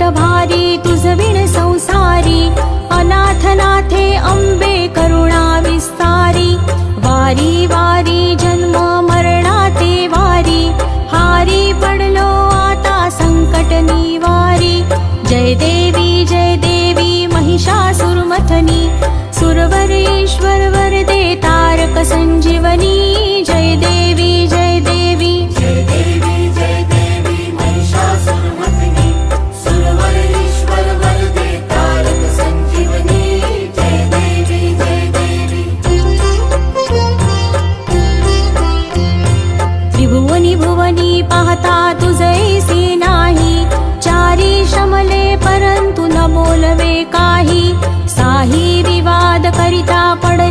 भारी तुझविण संसारी अनाथनाथे अंबे करुणा विस्तारी वारी वारी जन्म मरणाते वारी हारी पडलो आता संकट निवारी जय देवी जय देवी महिषासुरमथनी सुरवर ईश्वर वरदे तारक संजीवनी। भुवनी भुवनी पाहता तुझैसी नाही. चारी शमले परंतु न बोलवे काही. साही विवाद करिता पड